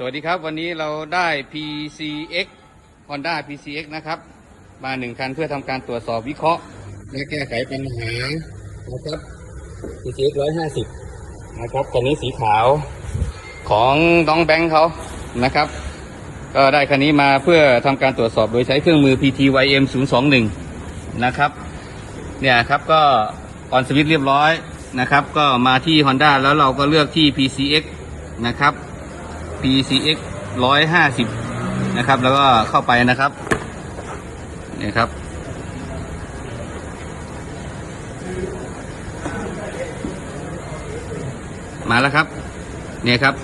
สวัสดีครับ วันนี้เราได้ PCX Honda PCX นะครับ มาหนึ่งคันเพื่อทำการตรวจสอบวิเคราะห์ และแก้ไขปัญหานะครับ PCX 150 นะครับคันนี้สีขาวของน้องแบงค์เขานะครับ ก็ได้คันนี้มาเพื่อทำการตรวจสอบโดยใช้เครื่องมือ PTYM 021 นะครับเนี่ยครับก็ออนสวิตช์เรียบร้อยนะครับ ก็มาที่ Honda แล้วเราก็เลือกที่ PCX นะครับ PCX 150 นะครับ แล้วก็เข้าไปนะครับเนี่ยครับ มาแล้วครับเนี่ยครับ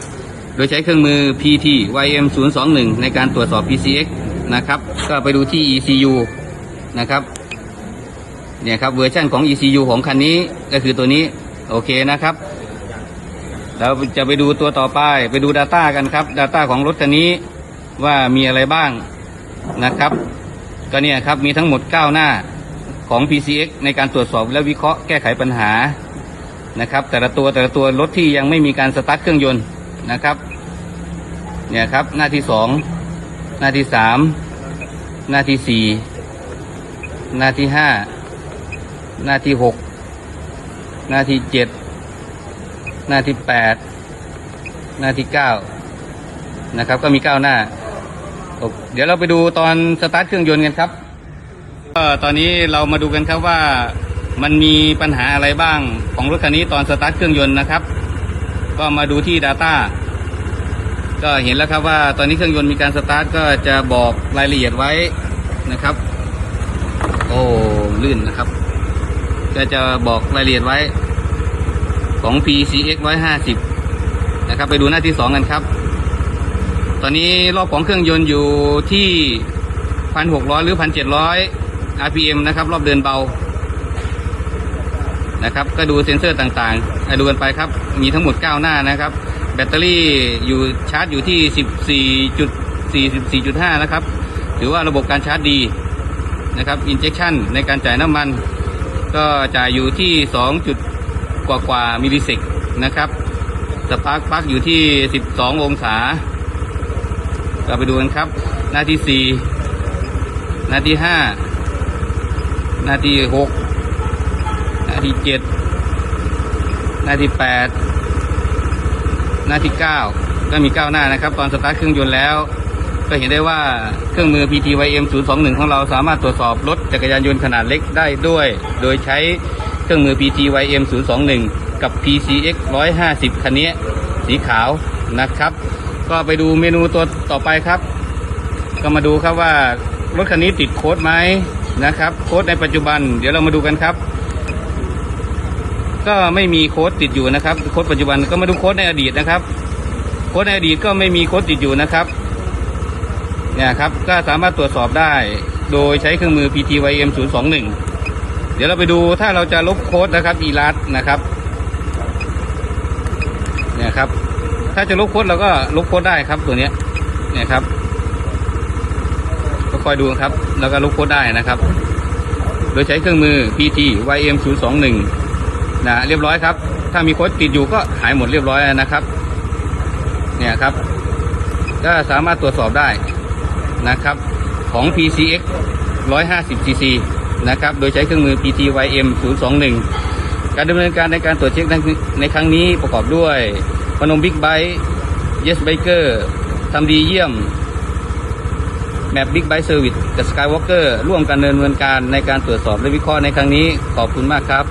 โดยใช้เครื่องมือ PT YM 021ในการตรวจสอบ PCX นะครับ ก็ไปดูที่ ECU นะครับเนี่ยครับเวอร์ชันของ ECU ของคันนี้ก็คือตัวนี้ โอเคนะครับ เราจะไปดูตัวต่อไป ไปดู Data กันครับ Data ของรถคันนี้ว่ามีอะไรบ้างนะครับ ก็เนี่ยครับมีทั้งหมด 9 หน้าของ PCX ในการตรวจสอบและวิเคราะห์แก้ไขปัญหานะครับ แต่ละตัวแต่ละตัวรถที่ยังไม่มีการสตาร์ทเครื่องยนต์นะครับ เนี่ยครับหน้าที่สองหน้าที่สามหน้าที่สี่หน้าที่ห้าหน้าที่หกหน้าที่เจ็ด หน้าที่แปดหน้าที่เก้านะครับ ก็มีเก้าหน้าโอเดี๋ยวเราไปดูตอนสตาร์ทเครื่องยนต์กันครับก็ตอนนี้เรามาดูกันครับว่ามันมีปัญหาอะไรบ้างของรถคันนี้ตอนสตาร์ทเครื่องยนต์นะครับ ก็มาดูที่ Data ก็เห็นแล้วครับว่าตอนนี้เครื่องยนต์มีการสตาร์ทก็จะบอกรายละเอียดไว้นะครับ โอ้ลื่นนะครับ ก็จะบอกรายละเอียดไว้ ของ PCX 150 นะครับ ไปดูหน้าที่สองกันครับ ตอนนี้รอบของเครื่องยนต์อยู่ที่ 1,600 หรือ 1,700 RPM นะครับ รอบเดินเบา นะครับ ก็ดูเซ็นเซอร์ต่างๆให้ดูกันไปครับ มีทั้งหมด 9 หน้านะครับ แบตเตอรี่อยู่ชาร์จอยู่ที่ 14.44.5 นะครับ ถือว่าระบบการชาร์จดีนะครับ อินเจคชันในการจ่ายน้ำมัน ก็จ่ายอยู่ที่ 2 กว่ากว่ามิลลิเซกนะครับสปาร์คปลั๊กอยู่ที่ 12 องศาก็ไปดูกันครับ หน้าที่ 4 หน้าที่ 5 หน้าที่ 6 หน้าที่ 7 หน้าที่ 8 หน้าที่ 9 ก็มี 9 หน้านะครับ ตอนสตาร์ทเครื่องยนต์แล้ว ก็เห็นได้ว่าเครื่องมือ PTYM 021 ของเราสามารถตรวจสอบรถจักรยานยนต์ขนาดเล็กได้ด้วย โดยใช้ เครื่องมือ PTYM 021 กับ PCX 150 คันนี้สีขาวนะครับ ก็ไปดูเมนูตัวต่อไปครับ ก็มาดูครับว่ารถคันนี้ติดโค้ดไหมนะครับ โค้ดในปัจจุบัน เดี๋ยวเรามาดูกันครับ ก็ไม่มีโค้ดติดอยู่นะครับ โค้ดปัจจุบันก็มาดูโค้ดในอดีตนะครับ โค้ดในอดีตก็ไม่มีโค้ดติดอยู่นะครับเนี่ยครับ ก็สามารถตรวจสอบได้ โดยใช้เครื่องมือ PTYM 021 เดี๋ยวเราไปดูถ้าเราจะลบโค้ดนะครับ e r a t นะครับ เนี่ยครับ ถ้าจะลบโค้ดเราก็ลบโค้ดได้ครับตัวเนี้ย เนี่ยครับ ก็คอยดูครับ แล้วก็ลบโค้ดได้นะครับ โดยใช้เครื่องมือ PTYM 021นะเรียบร้อยครับ ถ้ามีโค้ดติดอยู่ก็หายหมดเรียบร้อยนะครับ เนี่ยครับ ก็สามารถตรวจสอบได้นะครับ ของ PCX 150cc นะครับ โดยใช้เครื่องมือ PTYM 021 การดำเนินการในการตรวจเช็คในครั้งนี้ประกอบด้วยพนมบิ๊กไบค์เยสไบเกอร์ทำดีเยี่ยมแมปบิ๊กไบค์เซอร์วิสกับสกายวอล์กเกอร์ร่วมกันดำเนินการในการตรวจสอบและวิเคราะห์ในครั้งนี้ขอบคุณมากครับ